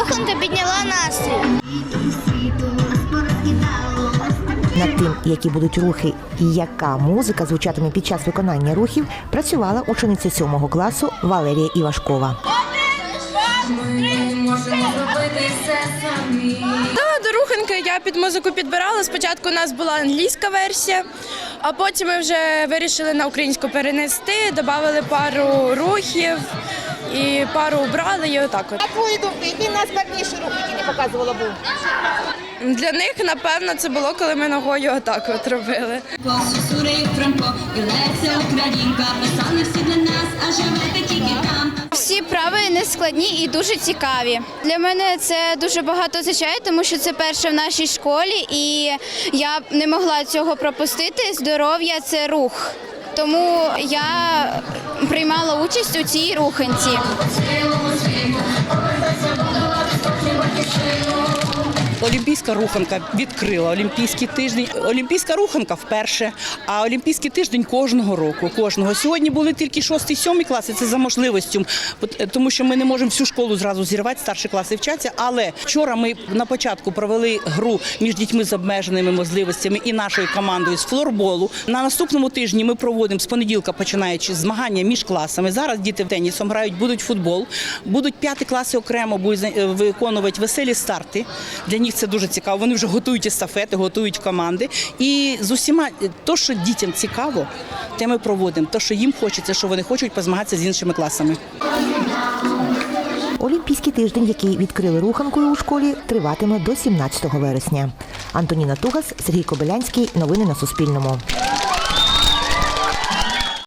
Руханка підняла настрій. Над тим, які будуть рухи і яка музика звучатиме під час виконання рухів, працювала учениця сьомого класу Валерія Івашкова. Ми. Да, до руханки я під музику підбирала. Спочатку у нас була англійська версія, а потім ми вже вирішили на українську перенести, додали пару рухів і пару убрали і отак от. На твою думку, який найскладніший рух, який не показувала був? Для них, напевно, це було, коли ми ногою отак от робили. Всі для нас, а живете тільки там. Всі прави не складні і дуже цікаві. Для мене це дуже багато означає, тому що це перше в нашій школі, і я не могла цього пропустити. Здоров'я це рух. Тому я приймала участь у цій руханці. Олімпійська руханка відкрила олімпійський тиждень. Олімпійська руханка вперше, а олімпійський тиждень кожного року. Кожного сьогодні були тільки 6-7 класи. Це за можливістю, тому що ми не можемо всю школу зразу зірвати. Старші класи вчаться. Але вчора ми на початку провели гру між дітьми з обмеженими можливостями і нашою командою з флорболу. На наступному тижні ми проводимо з понеділка, починаючи змагання між класами. Зараз діти в тенісом грають, будуть футбол, будуть п'яті класи окремо будуть е, виконувати веселі старти. Для них це дуже цікаво. Вони вже готують естафети, готують команди. І з усіма е, то, що дітям цікаво, те ми проводимо. То, що їм хочеться, що вони хочуть позмагатися з іншими класами. Олімпійський тиждень, який відкрили руханкою у школі, триватиме до 17 вересня. Антоніна Тугас, Сергій Кобилянський. Новини на Суспільному.